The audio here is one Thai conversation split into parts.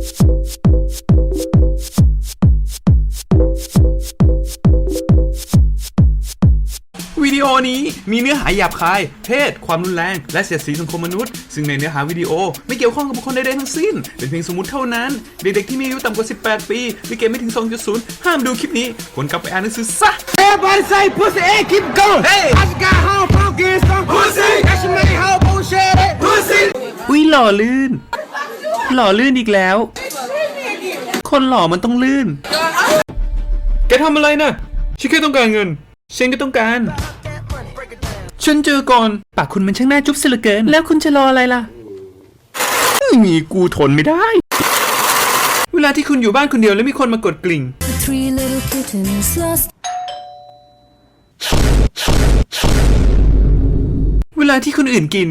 วิดีโอนี้มีเนื้อหาหยาบคาย เพศ ความรุนแรง และเสียดสีสังคมมนุษย์ ซึ่งในเนื้อหาวิดีโอไม่เกี่ยวข้องกับบุคคลใดๆทั้งสิ้น เป็นเพียงสมมติเท่านั้น เด็กๆที่มีอายุต่ำกว่า 18 ปีมีเกณฑ์ไม่ถึง 2.0 ห้ามดูคลิปนี้ควรกลับไปอ่านหนังสือซะ Everybody say pussy and keep it going. Hey. I just got home from getting some pussy. That should make how bullshit it. Pussy. อุ้ยหล่อลื่น หล่อลื่นอีกแล้ว คนหล่อมันต้องลื่น แกทำอะไรนะฉันแค่ต้องการเงิน ฉันก็ต้องการ ฉันเจอก่อน ปากคุณมันช่างน่าจุ๊บเสียเหลือเกิน แล้วคุณจะรออะไรล่ะ มีกูทนไม่ได้ เวลาที่คุณอยู่บ้านคนเดียวแล้วมีคนมากดกลิ่ง เวลาที่คนอื่นกิน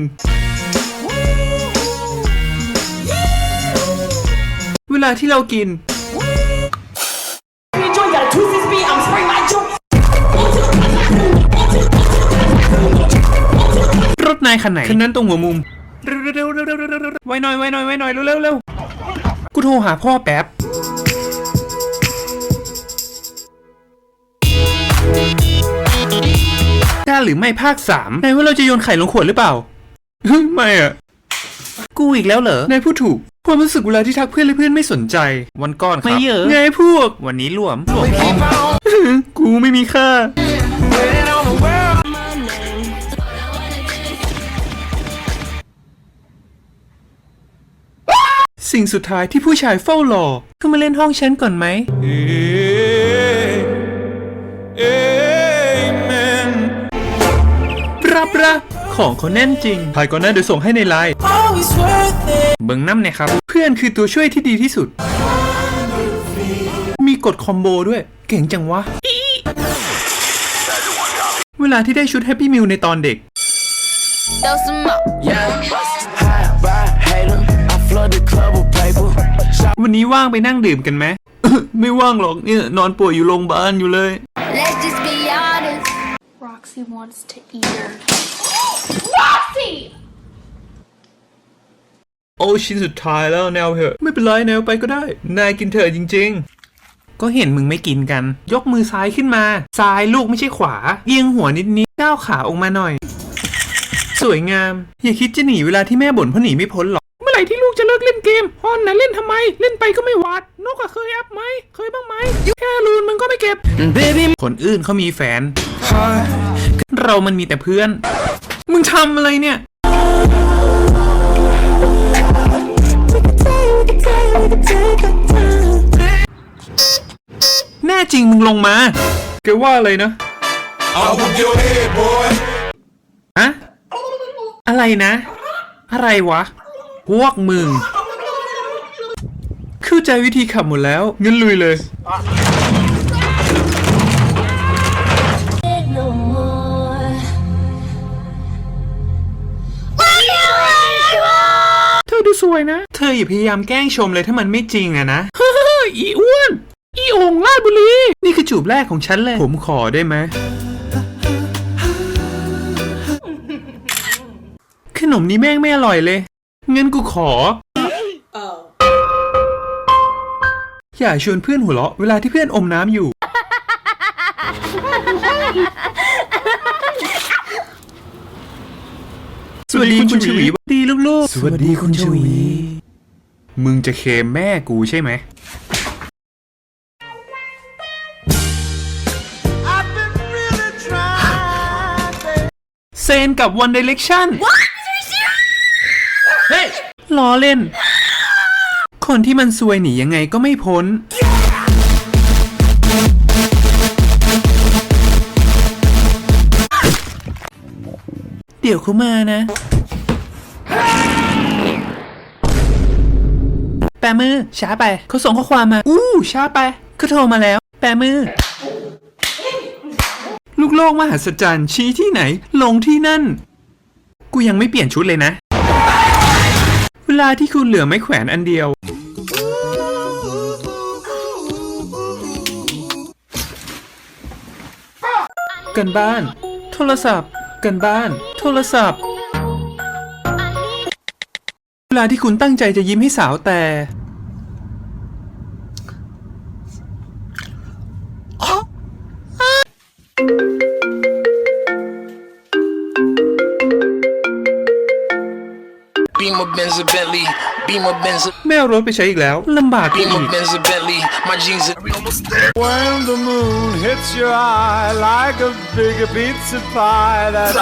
ลาที่เรากิน You joint gotta twist his beat. I'm spraying my joint. รถนายคันไหนคันนั้นตรงหัวมุม เร็วเร็วเร็วเร็วเร็วเร็วเร็วไว้หน่อยไว้หน่อยไว้หน่อยเร็วเร็วเร็วกูโทรหาพ่อแป๊บกล้าหรือไม่ภาคสามนายว่าเราจะโยนไข่ลงขวดหรือเปล่าเฮ้ยไม่อะกูอีกแล้วเหรอนายพูดถูก ความรู้สึกเวลาที่ทักเพื่อนและเพื่อนไม่สนใจ วันก่อนครับไม่เยอะ ไงพวก วันนี้หลวมหลวมกูไม่มีค่า Waiting on the world. สิ่งสุดท้ายที่ผู้ชายเฝ้ารอก็มาเล่นห้องฉันก่อนไหม ของเขาแน่นจริงถ่ายก่อนหน้าเดี๋ยวส่งให้ในไลน์ Always worth it. เบิ้งน้ำเนี่ยครับ เพื่อนคือตัวช่วยที่ดีที่สุด มีกดคอมโบด้วย เก่งจังวะ เวลาที่ได้ชุดแฮปปี้มิลในตอนเด็ก Throw some up. High by hater. I flood the club with paper. วันนี้ว่างไปนั่งดื่มกันไหม ไม่ว่างหรอกเนี่ยนอนป่วยอยู่โรงพยาบาลอยู่เลย Let's just be honest. Roxy wants to eat her. โอ้ชิ้นสุดท้ายแล้วแนวเหอะ ไม่เป็นไรแนวไปก็ได้ นายกินเถอะจริง ๆ ก็เห็นมึงไม่กินกัน ยกมือซ้ายขึ้นมา ซ้ายลูกไม่ใช่ขวา เอียงหัวนิดๆก้าวขาออกมาหน่อย สวยงาม อย่าคิดจะหนีเวลาที่แม่บ่นเพราะหนีไม่พ้นหรอก เมื่อไหร่ที่ลูกจะเลิกเล่นเกมฮอนนะเล่นทำไม เล่นไปก็ไม่หวาดนกอะเคยอัพไหม เคยบ้างไหมแค่รูนมันก็ไม่เก็บ Baby. คนอื่นเขามีแฟน เรามันมีแต่เพื่อน มึงทำอะไรเนี่ย แน่จริงมึงลงมาแกว่าอะไรนะ I'll whoop your head, boy. อะอะไรนะ อะไรวะ พวกมึง เข้าใจวิธีขับหมดแล้วงั้นลุยเลย วยนะ เธออย่าพยายามแกล้งชมเลยถ้ามันไม่จริงอะนะ เฮ้ยอีอ้วน อีโองลาดบุรี นี่คือจูบแรกของฉันเลย ผมขอได้ไหม ขนมนี้แม่งไม่อร่อยเลยงั้นกูขอ อย่าชวนเพื่อนหัวเราะเวลาที่เพื่อนอมน้ำอยู่ สวัสดีคุณชวี สวัสดีลูกๆสวัสดีคุณชวีมึงจะเคมแม่กูใช่ไหม I've been really trying. baby. เซนกับ One Direction เฮ้ยล้อเล่น คนที่มันซวยหนียังไงก็ไม่พ้น เดี๋ยวเขามานะ แปมือ ช้าไป เขาส่งข้อความมา อู้ช้าไปเขาโทรมาแล้ว แปมือ ลูกโลกมหัศจรรย์ชี้ที่ไหน ลงที่นั่น กูยังไม่เปลี่ยนชุดเลยนะ เวลาที่คุณเหลือไม้แขวนอันเดียว กันบ้าน โทรศัพท์ กันบ้าน โทรศัพท์ เวลาที่คุณตั้งใจจะยิ้มให้สาวแต่ Beamer Benz Bentley, Beamer Benz ไม่เอารถไปใช้อีกแล้วลำบากอีก Beamer Benz Bentley, my jeans are almost there. When the moon hits your eye like a big pizza pie, that's